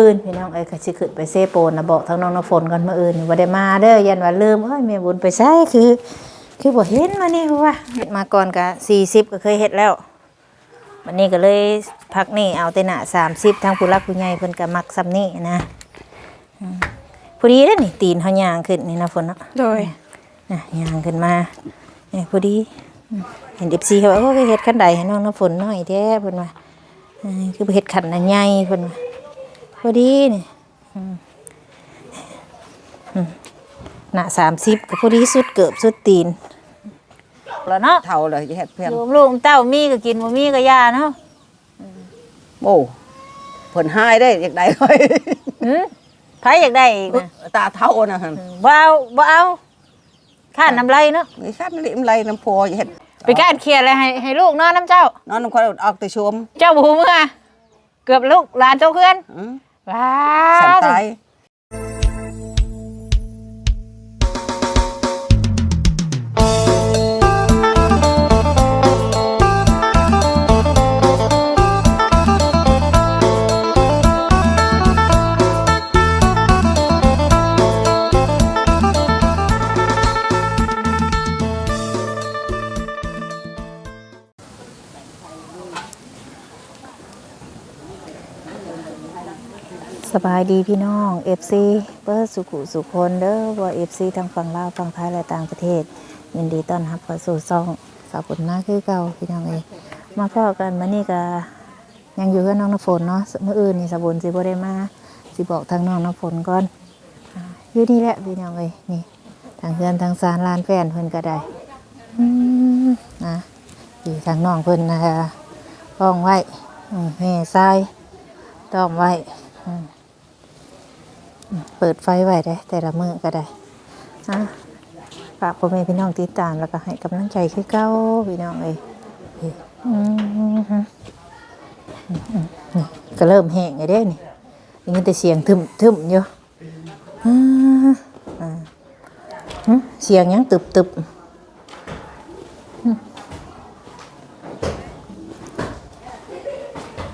อื่นพี่น้องเอ้ยก็สิขึ้นไปเซโปนนะบอกทางน้องน้ำฝนก่อนเมื่ออื่นนี่บ่ได้มาเด้อยันว่าลืมเอ้ยแม่บุญไปใช้คือ คือบ่เห็นมานี่ว่าเฮ็ดมาก่อนก็40ก็เคยเฮ็ดแล้ววันนี้ก็เลยพักนี่เอาแต่หน้า30ทางผู้รักผู้ใหญ่เพิ่นก็มักซ้ำนี่นะอืมพอดีเด้อนี่ตีนเฮาย่างขึ้นนี่นะฝนเนาะโดยนะย่างขึ้นมาเนี่ยพอดีอืมเห็น FC เขาว่าโอ้ยเฮ็ดคันใดให้น้องน้ำฝนน้อยแท้เพิ่นว่าเออคือไปเฮ็ดขันอันใหญ่เพิ่นว่า พอดีนี่อืมอืมหน้าสามสิบก็พอดีสุดเกือบสุดตีนแล้วเนาะเท่าเลยจะเฮ็ดเพียงลูกลูกเต้ามีก็กินบ่มีก็ยาเนาะโอ้ผลหายได้อยากได้ค่อยหืมไผอยากได้อีกนะตาเท่านะฮะบ่เอาบ่เอาข้านน้ำไรเนาะมีขั้นลิมไรน้ำพอจะเฮ็ดไปก้านเครียดอะไรให้ให้ลูกนอนน้ำเจ้านอนน้ำคนออกแต่ชม เจ้าบูเมื่อเกือบลูกหลานเจ้าเพื่อนอืม ว้าสันตาย บายดีพี่น้อง FC เปิดสุขุสุคนเด้อว่า FC ทั้งฝั่งลาวฝั่งไทยและต่างประเทศ ยินดีต้อนรับเข้าสู่ซ่องสาวผลมาคือเก่าพี่น้องเอยมาพ่อกันมานี่ก็ยังอยู่กับน้องน้ำฝนเนาะเมื่ออื่นนี่สาวบุญสิบ่ได้มาสิบอกทางน้องน้ำฝนก่อนอยู่นี่แหละพี่น้องเอยนี่ทางเพื่อนทางซานลานแฟนเพิ่นก็ได้อืมนะอยู่ทางน้องเพิ่นนะคะป้องไว้แม่ทรายต้อมไว้ เปิดไฟไว้ได้ แต่ละมือก็ได้อะฝากพ่อแม่พี่น้องติดตามแล้วก็ให้กำลังใจคือเก้าพี่น้องเอ้ยนี่ก็เริ่มแห้งไงเด้นี่ยินแต่เสียงทึมทึมอยู่อ่าอ่าหึเสียงยังตึบตึบหึ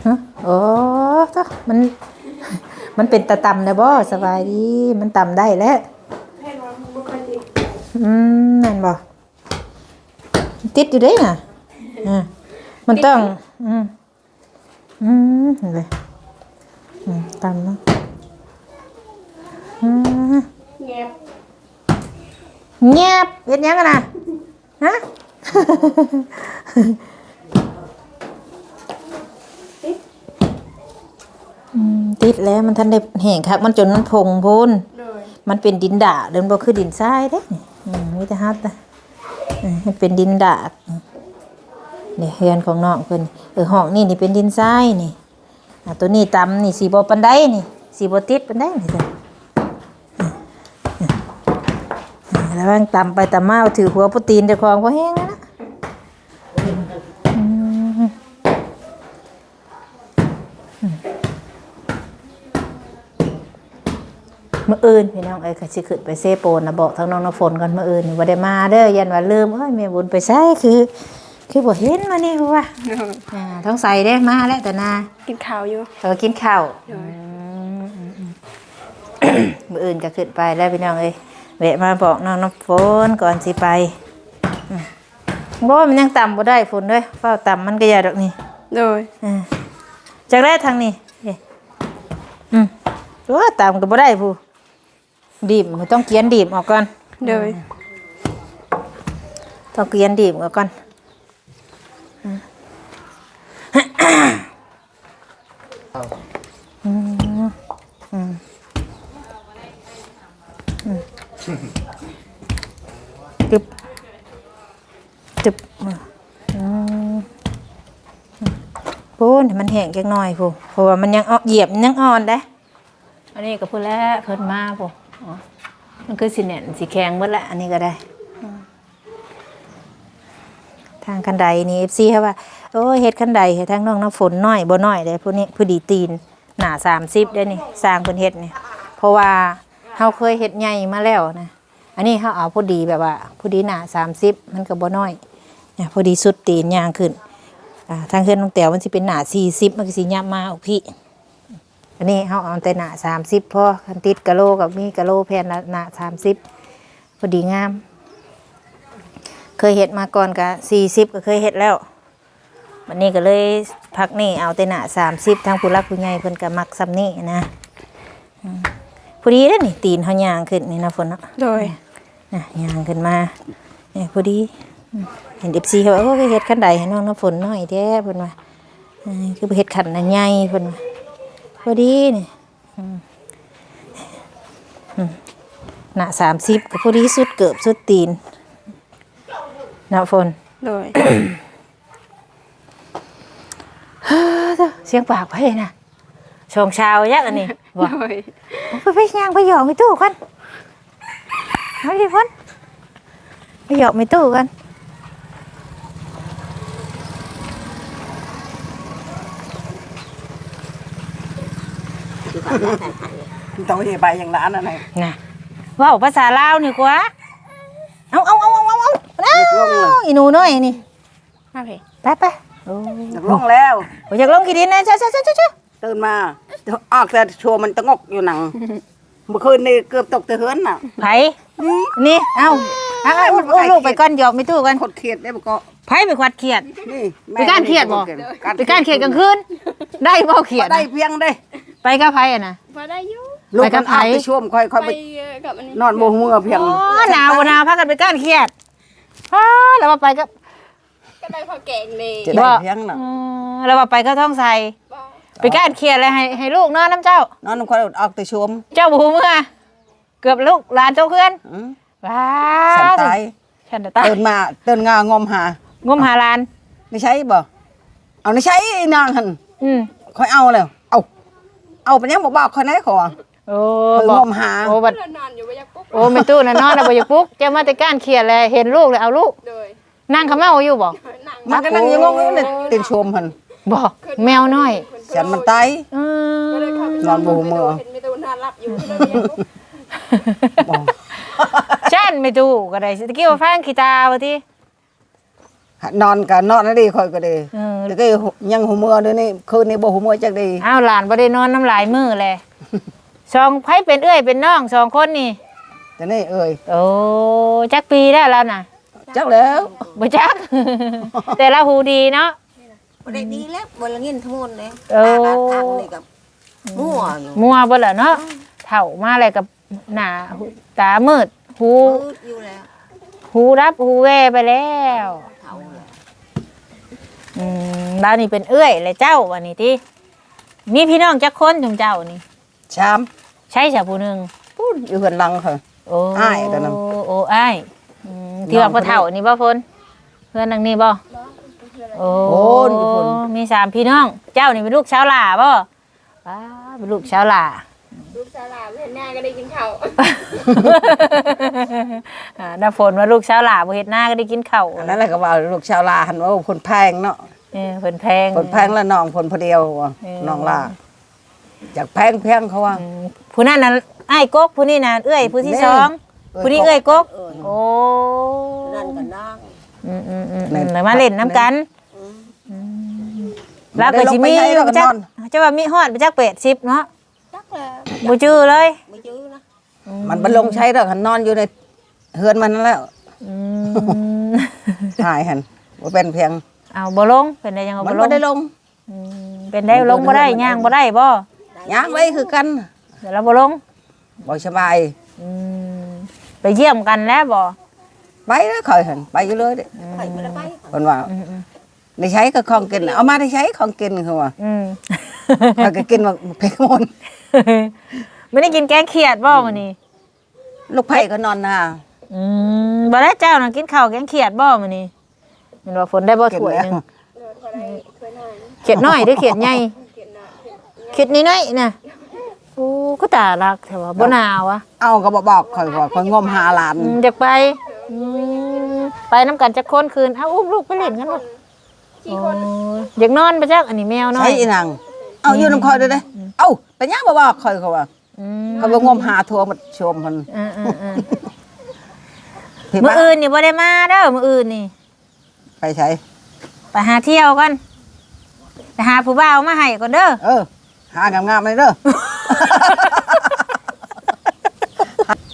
ฮะโอ้มัน มันเป็นตะตำนะบ่สบายดี มันตำได้แล้วอืมนั่นบ่ติดอยู่เด้น่ะอ่ามันต้อง อืมอืมเห็นเลยอืมตามเนาะอืมเงียบเงียบเฮ็ดหยังกันน่ะฮะ อืม ติดแล้วมันทันได้แห้งคักมันจนมันพงพูนโดยมันเป็นดินดาเดินบ่คือดินทรายเด้นี่อืมมีแต่ฮัดแต่มันเป็นดินดาดนี่เฮือนของน้องเพิ่นเออห้องนี่นี่เป็นดินทรายนี่อะตัวนี้ตำนี่สีบ่ปานใดนี่สีบ่ติดปานใดนี่จ้ะแล้วบางตำไปตำมาเอาถือหัวโปรตีนเจ้าของบ่แห้งแล้วนะ มื่ออื่นพี่น้องเอ้ยก็สิขึ้นไปเซโปนนะบอกทางน้องน้ำฝนก่อนมื่ออื่นนี่บ่ได้มาเด้อยันว่าลืมเอ้ยแม่บุญไปใช้คือ คือบ่เห็นมานี่ว่าโดยอ่าท้องใส่เด้มาแล้วแต่นากินข้าวอยู่เออกินข้าวโดยมื่ออื่นก็ขึ้นไปแล้วพี่น้องเอ้ยแวะมาบอกน้องน้ำฝนก่อนสิไปอืมบ่มันยังต่ำบ่ได้ฝนเด้ยเฝ้าต่ำมันก็อย่าดอกนี่โดยอ่าจากแรกทางนี้เอ้ยอืมว่าต่ำก็บ่ได้ผู้ ดีบมันต้องเกียนดีบออกก่อน โดยต้องเกียนดีบออกก่อนอืมอืมอืมจึบจึบอืมปูนให้มันแห้งจักหน่อยพูเพราะว่ามันยังเอาเหยียบมันยังอ่อนได้ อันนี้ก็พูดแล้วเพิ่นมาพูอ๋อ มันคือสิแน่นสิแข็งหมดละอันนี้ก็ได้ ทางคันไดนี่ FC เขาว่า โอ้เฮ็ดคันไดให้ทางน้องน้ำฝนน้อยบ่น้อยได้ผู้นี้ผู้ดีตีนหน้า30ได้นี่สร้างเพิ่นเฮ็ดนี่เพราะว่าเฮาเคยเฮ็ดใหญ่มาแล้วนะอันนี้เฮาเอาพอดีแบบว่าพอดีหน้า30มันก็บ่น้อยเนี่ยพอดีสุดตีนยางขึ้นทางเฮือนน้องแต๋วมันสิเป็นหน้า40มันก็สิยับมาออกพี่ อันนี้เฮาเอาแต่หน้า30พอคันติดกะโลกับมีกะโลแผ่นละหน้า30พอดีงาม เคยเฮ็ดมาก่อนก็40ก็เคยเฮ็ดแล้ววันนี้ก็เลยพักนี่เอาแต่หน้า30ทางผู้รักผู้ใหญ่เพิ่นก็มักซำนี้นะอืมพอดีเด้อนี่ตีนเฮาย่างขึ้นนี่นะฝนเนาะโดยน่ะย่างขึ้นมาเนี่ยพอดีอืมเห็น FC เขาว่าโอ้ยเฮ็ดคันใดให้น้องน้ำฝนน้อยแท้เพิ่นว่าเออคือไปเฮ็ดขันน่ะใหญ่เพิ่นว่า พอดีนี่อืมอืมหน้า30ก็พอดีสุดเกือบสุดตีนน้ำฝนโดยเสียงปากไปน่ะชงชาวยักษ์อันนี้บอกโดยไปไปย่างไปหยอกไปตู้กันเอาดิพ่นไปหยอกไปตู้กัน ต้องเฮไปอย่างนั้นอะไรน่ะเว้าภาษาลาวนี่กว่าเอาเอาเอาเอาเอาเอาเอาอีหนูน้อยนี่มาเพไปไปโอ้อยากลงแล้วโอ้ยอยากลงกี่ดินนะเจ้าเจ้าเจ้าเจ้าตื่นมาออกแต่ชัวมันตะงกอยู่หนังเมื่อคืนนี่เกือบตกตะเฮือนน่ะไผนี่เอาเอาเอาเอาเอาลูกไปก่อนหยอกไปตู้กันคดเครียดได้บ่ก็ไผไปควัดเขียดนี่ไปก้านเขียดบ่ไปก้านเขียดกลางคืนได้บ่เขียดได้น่ะเพียงได้ ไปกับไผอะนะมาได้อยู่ลูกไปกัมับนไผออกไปช่วมค่อยค่อยไปไปเอ่อกับอันนี้นอนโมหัวเพียง อ๋อหนาวบ่หนาวพากันไปก้านเขียดอ้าแล้วว่าไปกับก็ได้พอแกงเลยจะได้เพียงน่ะ อ๋อแล้วว่าไปก็ท้องใส่บ่ไปก้านเขียดเลยให้ให้ลูกนอนน้ำเจ้า นอนค่อยออกแต่ช่วมเจ้าบูเมื่อเกือบลูกหลานเจ้าเพื่อนอืมว้าฉันตายฉันจะตายตื่นมาตื่นงางมหางมหาหลาน ไม่ใช่บ่เอาไม่ใช่นางหันอืมค่อยเอาแล้วเอา เอาไปยังบ่บอกคนไหนขอโอ้เพิ่งบอกงมหา โอ้บัดนอนอยู่บ่อยากปุ๊บโอ้ไม่ตู้น่ะนอนแล้วบ่อยากปลุ๊กเจ้ามาแต่ก้านเขียดเลยเห็นลูกเลยเอาลูกโดยนั่งเขาเมาอยู่บ่นั่งมันก็นั่งอยู่งงอยู่เลยตื่นชมหันบอกแมวน้อยฉันมันตายอืมก็เลยเข้าไปนอนบ่หูมือ เห็นมีแตัวนอนหลับอยู่ก็เลยบ่อยากปุ๊บบอกฉันไม่ตู้ก็ได้ตะกี้ว่าฟังขีตาว่าที่ นอนกันนอนนั่นดีค่อยก็ดีเออแล้วก็ยังหูมือเดี๋ยวนี้คืนนี้บ่หูมือจักดีอ้าวหลานบ่ได้นอนน้ำลายมือเลยสองไผเป็นเอื้อยเป็นน้องสองคนนี่ แต่นี่เอ้ยโอ้จักปีได้แล้วน่ะจักแล้วบ่จัก แต่ละหูดีเนาะ บ่ได้ดีแล้วบ่ละเงินทั้งหมดเลยเออ ตาทางนี่กับมั่วอยู่มัวบ่ล่ะเนาะเฒ่ามาอะไรกับหน้าตามืดหู มืดอยู่แล้ว หูรับหูแว่ไปแล้วเฒ่าแล้ว อืมแล้วนี่เป็นเอื้อยเลยเจ้าวันนี้ติมีพี่น้องจักคนจุงเจ้านี่ ชามใช่จ้ะผู้หนึงพูดอยู่เฮือนหลังเขาโอ้อ้ายตัวนั้น โอ้อ้ายอืมที่ว่าพ่อเฒ่านี่บ่พนเพื่อนนังนี่บ่โอ้โอ้นี่พุ่นมีสามพี่น้อง เจ้านี่เป็นลูกชาวหล่าบ่ว้าเป็นลูกชาวหล่าลูก สาวหลานเห็นหน้าก็ได้กินข้าวอ่าน้าฝนว่าลูกชาวหล่าบ่เฮ็ดหน้าก็ได้กินข้าวอันนั้นแหละก็ว่าลูกชาวลาหันว่าคนแพงเนาะเออเพิ่นแพงคนแพงแล้วน้องคนพอเดียวว่ะเออ น้องลาจากแพงแพงเขาว่า อืมผู้นั้นน่ะอ้ายกกผู้นี้น่ะเอื้อยผู้ที่แม่ สองเอ้ยผู้นี้กกเอื้อยกกเออโอ้นั่นกันนางอืมอืมอืมแม่นแล้วมาเล่นน้ำกันอืมแล้วก็สิมีบ่ได้ลงไปใช้แล้วก็จักนอนจะว่ามีฮอดไปจัก80เนาะจัก แล้วบ่จื้อเลยไม่จื้อนะมันบรรลงใช้แล้วหันนอนอยู่ในเฮือนมันนั่นแล้วอืมหายหันว่าเป็นเพียงเอาบ่ลงเป็นได้ยังเอามันบ่ลบ่งได้ลง อืมเป็นได้ลงบ่ได้ย่างบ่ได้บ่ย่างไว้คือกันเดี๋ยวเราบ่ลงบ่สบาย อืมไปเยี่ยมกันแล้วบ่ไปแล้วคอยหันไปอยู่เลยเด้ไปบ่ได้ไปคนว่าอืมอืมได้ใช้ก็ของกินเอามาได้ใช้ของกินเขาว่าอืมเขาก็กินมาเพกมน ไม่ได้กินแกงเขียดบ่มื้อนี้ลูกไผ่ก็นอนหน้าอืมบ่ได้เจ้าน่ะกินข้าวแกงเขียดบ่มื้อนี้แม่นว่าฝนได้บ่กินถ้วยแล้วหนึงเดินพอได้ถ้วยหน่อยเขียดน้อยหรือเขียดใหญ่เก็บหน่อยเขียดน้อยๆน่ะโอ้ก็ตารักแต่ว่าบ่หนาวอะเอาก็บ่บอกคอยว่าคอยงมหาหลานอืมอยากไปอืมไปน้ำกันจักคนคืนเอ้าอุ้มลูกไปเล่นกันลูกกี่คนโอ้ยอยากนอนไปจักอันนี้แมวน้อใช้ยอีนาง เอาอยู่น้ำคอยเด้อเด้เอ้าไปย่างบ่บอกคอยเขาว่าอืมเขาบ่งมหาทัวมาชมมันอืมอืมอืมพี่มื้อบ้าอื่นนี่บ่ได้มาเด้อมื้ออื่นนี่ไปใช้ไปหาเที่ยวกันไปหาผู้บ่าวมาให้ก่อนเด้อเออหหางามๆเลยเด้อ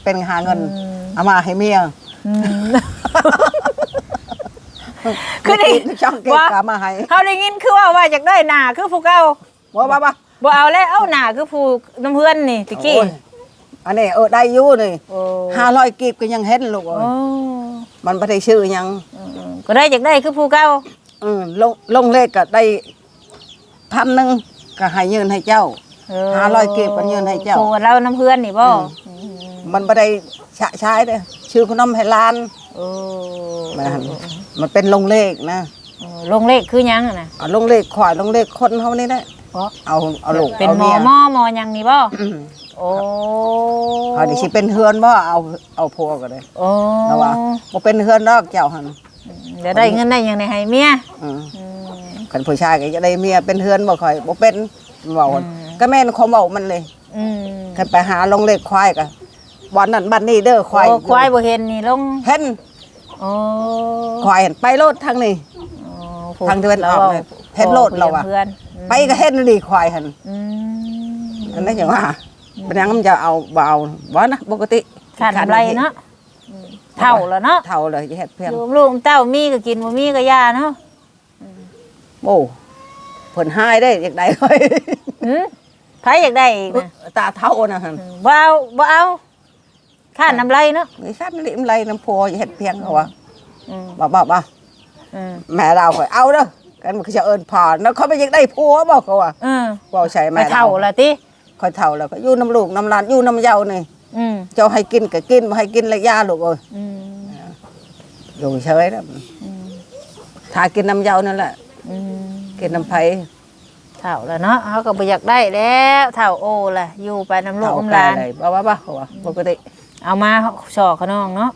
เป็นหาเงินเอามาให้เมียอืม คือดิช่องเก็บว่ากามาให้ เขาได้ยินคือว่าว่าอยากได้หน้าคือผู้เก่า บ่บ่บ่บ่เอาแล้วเอาหน้าคือผู้น้ำเพื่อนนี่ตะกี้โอ้ยอันนี้เออได้อยู่นี่โอ้ห้าร้อยกีบก็ยังเห็นลูกเอ้ยโอ้มันไม่ได้ชื่อหยังอืมก็ได้อยากได้คือผู้เก่าอืมลงลงเลขก็ได้พันหนึ่งก็ให้ยืนให้เจ้าห้าร้อยเก็บกันยืนให้เจ้า ผู้เราน้ำเพื่อนนี่บ่อืมมันไม่ได้ชะใช้เด้อชื่อขนมให้ล้านโอ้มันหันมันเป็นลงเลขนะโอ้ลงเลขคือหยังอะนะเอาลงเลขข่อยลงเลขคนเฮานี่แหละ เพราะเอาเอาลูกเป็นเอาหมอเมียหมอหมอหยังนี่บ่อืมโอ้เอาดิสิเป็นเฮือนบ่เอาเอาพัวก็ได้โอ้แล้วว่าบ่เป็นเฮือนดอกเจ้าหั่นเดี๋ยวได้เงินได้หยังในให้เมียอืมอืมคันผู้ชายก็จะได้เมียเป็นเฮือนบ่ค่อยบ่เป็นเว้าอืมก็แม่นความเว้ามันเลยอืมคันไปหาลงเลขควายก็บ่อนนั้นบัดนี้เด้อควายโอ้ควายบ่เห็นนี่ลงเห็นโอ้ควายเห็นไปโลดทางนี้โอ้ผู้ทางตะวันออกเลยเห็นโลดเราอะพื่อนอืม ไปก็เห็นดีควายหั่นอืมอันนั้นอย่างว่าเป็นยังมันจะเอาบ่เอาบ่นะปกติขาดกำไรเนาะอืมเท่าแล้วเนาะเท่าเลยจะเฮ็ดเพียงลูกลูกเต้ามีก็กินบ่มีก็ยาเนาะโอ้เพิ่นหายได้อยากได้เฮ้ยหืมไผอยากได้อีกนะตาเท่านะหั่นอืมบ่เอาบ่เอาค่าน้ำไรเนาะนี่คันลิมไรน้ำพัวจะเฮ็ดเพียงเขาว่าอืมบ่บ่บ่อืมแม่เราข่อยเอาเด้อ กันมันก็จะเอิ้นผ่านแล้วเขาไปอยากได้ผัวบ่เขาว่าเออเว้าใส่ไปแม่เท่าละติค่อยเท่าแล้วก็อยู่น้ำลูกน้ำหลานอยู่น้ำเยานี่อืมเจ้าให้กินก็กินบ่ให้กินและยาลูกเอ้ยอืมอยู่เฉยนะอืมถ้ากินน้ำเยานั่นแหละอืมกินน้ำไผเท่าแล้วเนาะเขาก็บ่อยากได้แล้วเท่าโอล่ะอยู่ไปน้ำลูกเท่าน้ำหแก่ลานเลยบ่บ่บ่เขาว่าปกติเอามาสอกเขาน้องเนาะ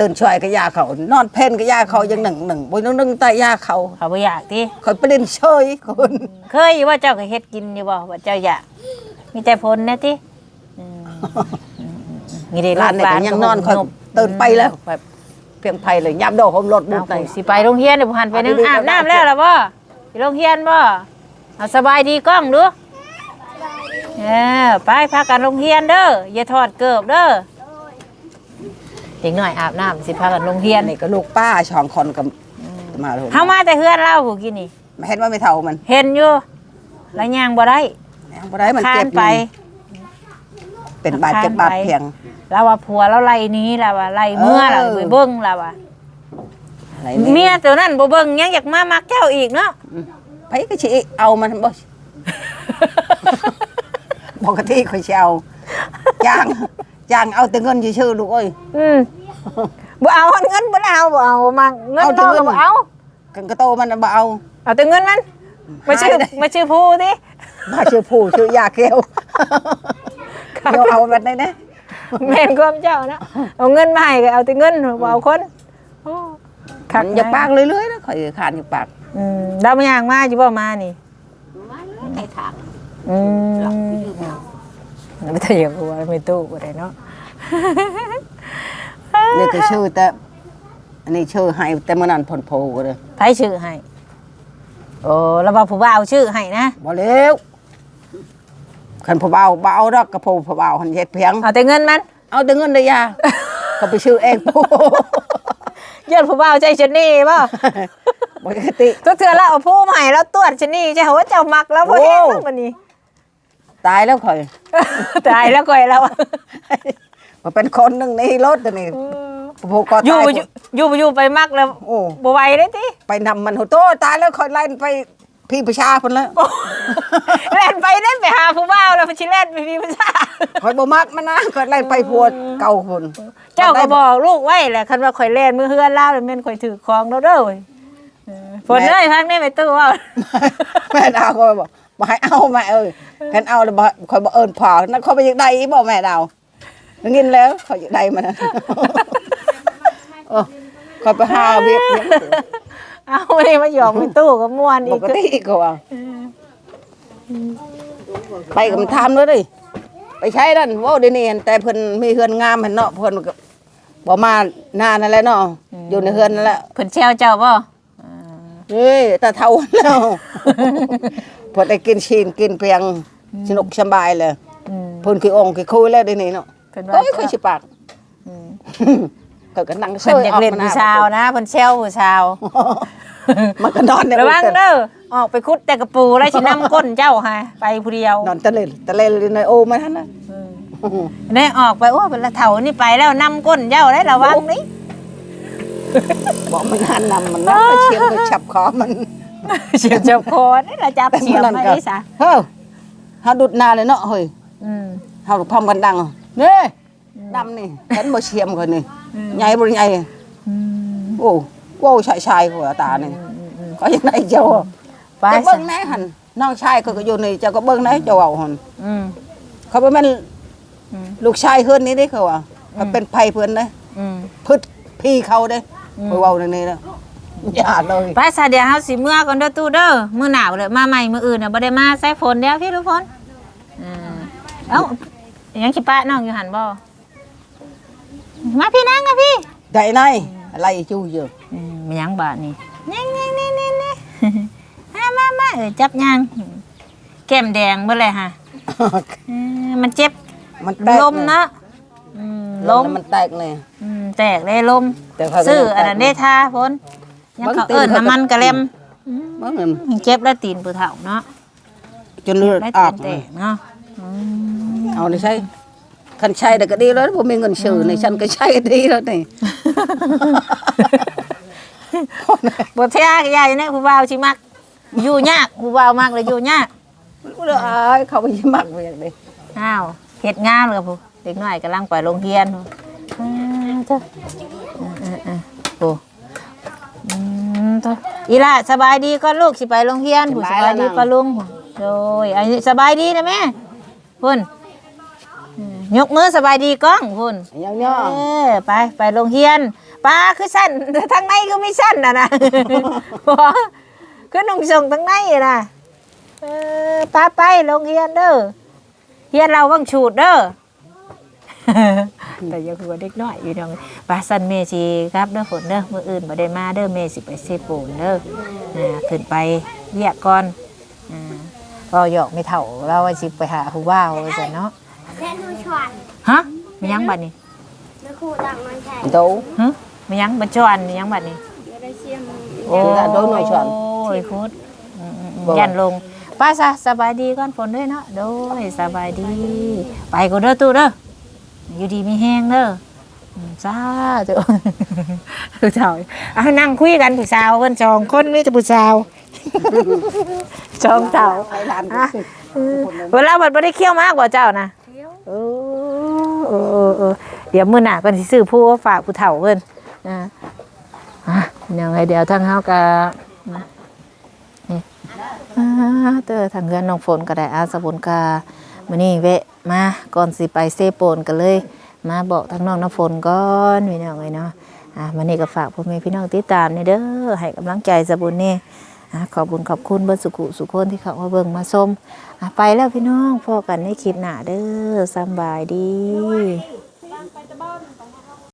ตื่นช่วยก็ยาเขา นอนเพ่นก็ยาเขายังหนึ่งหนึ่งบนนึงแต่ยาเขาเขาบ่อยากติคอยประเด็นเฉยคนเคยอยู่ว่าเจ้าก็เฮ็ดกินอยู่บ่ว่าเจ้าอยากมีแต่ผลแน่ติอืมอืมอืมมีได้ร้านเนี่ยก็ยังนอนคอยตื่นไปแล้วแบบเพียงไผ่เลยยับโดดผมรถบุเอากไปไหนสิไปโรงเรียนเดี๋ยวบ่หันไปนึงเอาดีๆอาบน้ำก็ได้แล้วล่ะบ่ไปโรงเรียนบ่เอาสบายดีกล้องดูเออไปพากันโรงเรียนเด้ออย่าถอดเกิบเด้อ เด็กน้อยอาบน้ำสิพากันโรงเรียนนี่ก็ลูกป้าสองคนกับมาเลยเฮามาแต่เฮือนเราผู้กินนี่ไม่เห็นว่าไม่เท่ามัน เห็นอยู่แล้วย่างบ่ได้บ่ได้มันคาเจ็นบไปอยู่เป็นบาดเจ็บบาดเพียงเราว่าผัวเราไล่หนี้เราว่าไล่เมื่อเราเออไปเบิ่งเราว่าอะไรนี่เมียตัวนั้นบ่เบิ่งยังอยากมามักเจ้าอีกเนาะไผก็สิเอามันบ่ปกติคอยสิเอาจ้าง จ้างเอาแต่เงินชื่อๆลูกเอ้ย อืมบ่เอาเงินบ่ได้เอาบ่เอามาเงินเอาแต่เราเงิก็นบ่เอากันก็โตมันน่ะบ่เอา เอาแต่เงินมันมาชื่อหายเลย มาชื่อผู้ติมาชื่อผู้ชื่อยาเกลเดี๋ยวเอาแบบไหนนะแม่นความเจ้านะเอาเงินมาให้ก็เอาแต่เงินบ่เอาคนโอ้คักอย่านะปากเรื่อยๆนะข่อยขานอย่าปากอืมดาวมาย่างมาอยู่บ่มานี่ มาแล้วในทางอืมหลับอยู่เนาะ ไม่ต้องอย่างหัวไม่ตู้บ่ได้เนาะ นี่ก็ชื่อแต่อันนี้ชื่อให้แต่เมื่อนั้นผลโพก็เลยไผชื่อให้ โอ้แล้วว่าผู้บ่าวชื่อให้นะ บ่เร็วคันผู้เบาเบเอาดอกกระโพผู้เบาหันเฮ็ดเพียง เอาแต่เงินมันเอาแต่เงินได้ยาเขาไปชื่อเองผู้ยอดผู้บ่าวใจชะนี่บ่ปกติ ทุกเทื่อแล้วเอาผู้ใหม่แล้วตรวจชะนี่จะหาว่าเจ้ามักแล้วบ่เห็นโอ้แล้วบัดนี้ ตายแล้วข่อยตายแล้วก่อยแล้วมาเป็นคนหนึงในรถตัวนี้ผู้ก็อยู่ตายบ่อยู่อยู่บ่อยู่ไปมักแล้วโอ้บ่ไหวเด้ติไปนำมันโหโตตายแล้วข่อยไล่ไปพี่ประชาพุ่นแล้วเล่นไปเล่นไปหาผู้บ่าวแล้วไปชิเล่นไปมีผู้ชายข่อยบ่มักมันนะข่อยไล่ไปพวดเก่าพุ่นเจ้าก็บอกลูกไว้แหละคันว่าข่อยเล่นมือเฮือนลาวแล้วแม่นข่อยถือของแล้วเด้อเว้ยเออฝนเอ้ยพักนี่ไปตู้ว่าแม่ดาวก็บอก บ่ให้เอาแม่เอ้ยกันเอาแล้วบ่คอยบ่เอิ้นพอนั่นเขาไปอยากได้อีบ่แม่ดาวงินแล้วเขาอยากได้มันนะโอ้คอยไปหาเวียกเนี่ยเอาเลยมาหยอกไปตู้กับม่วนปอีกกติก็ว่าไปกับมันทำเลยดิไปใช้นั่นเว้าเดี๋ยวนี้เห็นแต่เพิ่นมีเฮือนงามเห็นเนาะเพิ่นก็บ่มาหน้านั่นแหละเนาะอยู่ในเฮือนนั่นแหละเพิ่นแชวเจ้าบ่เฮ้ยแต่เท่าแล้วผ พอได้กินชีนกินเพียงสนุกสบายเลยอืมเพิ่นคือองค์คือคุยแล้วเดี๋ยวนี้เนาะเพิ่นก็ว่าค่อยสิปากอืมก็ก็นั่งเพิ่นอยากเล่นผู้ชาวนะเพิ่นเชลผู้ชาวมันก็นอนในระวังเด้อออกไปคุดแต่กระปูแล้วสินำก้นเจ้าฮะไปผู้เดียวนอนตะเลตะเลในโอมาท่านนะได้ออกไปโอ้เป็นละเถานี่ไปแล้วนำก้นเจ้าได้ระวังนี่บอกมันหันนำมันนะไปเชียงไปฉับคอมัน เสียบจับคอได้ละจับเสียบไม่ได้ซะเฮ้ยเฮาดุดหนาเลยเนาะเฮ้ยอืมเฮาพร้อมกันดังเด้ดำนี่เห็นบ่เชียมคนนี่ใหญ่บ่ใหญ่อืมโอ้โว้ชายชายหัวตานี่ก็ยังได้เจ้าไปจะซะเบิ่งแน่หั่นน้องชายเขาก็อยู่นี่เจ้าก็เบิ่งแน่เจ้าเอาหั่นอืมเขาบ่แม่นอืมลูกชายเฮือนนี่เด้เขาว่ามันเป็นไผเพิ่นเด้อืมพึดพี่เขาเด้ไปเว้าในนี้นะ อย่าเลยไปซะเดี๋ยวเฮาสิเมื่อก่อนเด้อตู้เด้อมื้อหนาวเลยมาใหม่มื้ออื่นน่ะบ่ได้มาใส่ฝนเด้อพี่ทุกคนอ่าเอ้ายังสิปะน้องอยู่หั่นบ่มาพี่นั่งอะพี่ได้ไหนอะไรจู่อยู่อืมมีหยังบาทนี่นี่นี่นี่นี่นี่มามามาเออจับยางแก้มแดงเมื่อไรฮะเออมันเจ็บมันแตกลมเนาะอืมลมมันแตกเลยอืมแตกเลยลมแต่เขาก็ซื้อยังแตกอันนั้นได้ทาพ้น ยังบางเขาตีนเอิ้นเขาก็น้ำมันกระเลมมันเหมือนเจ็บแล้วตีนปือเถ่าเนาะจนเลือดได้อตีอกนแตกเนาะอืมเอาได้ใช้คันใช้แต่ก็ดีแล้วผมมีเงินซื้อในฉันก็ใช้ดีแล้วนี่บทเทียกใหญ่เนี่ยผู้บ่าวชิมักอยู่ยากผู้บ่าวมากเลยอยู่ยากกูเลยอายเขาไปยิ้มมักไปอย่างนี้อ้าวเฮ็ดงานเลยผู้เด็กน้อยกำลังไปโรงเรียนผู้อ่าเจ้าเออเออโอ้อื มเจ้าอีล่ะสบายดีก็ลูกสิไปโรงเรียนผู้สบายดีก็ลุงผู้โดยอันนี้สบายดีนะแม่พุ่นอืมยกมือสบายดีก้องพุ่นยังย่อเออไปไปโรงเรียนป้าคือสั้นทางในคือไม่สั้นนะนะบ่คือนุ่งส่งทางในอะนะเออป้าไปโรงเรียนเด้อเรียนเราวังฉูดเด้อ แต่ยังคือว่าเด็กน้อยอยู่น้องป้าสั้นเมชีครับเด้อฝนเด้อมื้ออื่นบ่ได้มาเด้อเมสิไปเซปูนเด้ออ่าขึ้นไปเรียกก่อนอ่าก็หยอกไม่เท่าเราว่าสิไปหาผู้บ่าวว่าซั่นเนาะแค่ดูชวนฮะมีหยังบัดนี้แม่ครูดังมันแข่งโตฮะมีหยังบัดจวนมีหยังบัดนี้ไม่ได้เชียมโอ้โดนหน่อยชวนโอ้ยคุดอืมอืมอืมบ่ ยันลงป้าซะสบายดีก่อนฝนด้วยเนาะโดยสบายดี ไปก็เด้อตู้เด้อ อยู่ดีมีแห้งเด้ออืมจ้าเจ้าผู้สาวเอานั่งคุยกันผู้สาวเพิ่นสองคนมีแต่ผู้สาวสองสาวไปร้านอะเออเวลาบัดบ่ได้เคี่ยวมากกว่าเจ้านะเออเออเออเออเดี๋ยวมื้อหน้าก็สิซื้อผู้ฝากผู้เฒ่าเพิ่นอ่าอะยังไงเดี๋ยวทางเฮาก็นะนี่อ่าเตอทางเรือนน้องฝนก็ได้อาสบุญกา มื้อนี้แวะมาก่อนสิไปเซโปนกันเลย มาบอกทางน้องน้ำฝนก่อนพี่น้องเอ้ยเนาะอะมื้อนี้ก็ฝากพ่อแม่พี่น้องติดตามนี่เด้อให้กำลังใจสบุญนี่อะขอบคุญขอบคุณเบิร์สุขุสุคนที่เขามาเบิ่งมาชมอะไปแล้วพี่น้องพอกันในคลิปหน้าเด้อสำบายดีไปตะบ้าน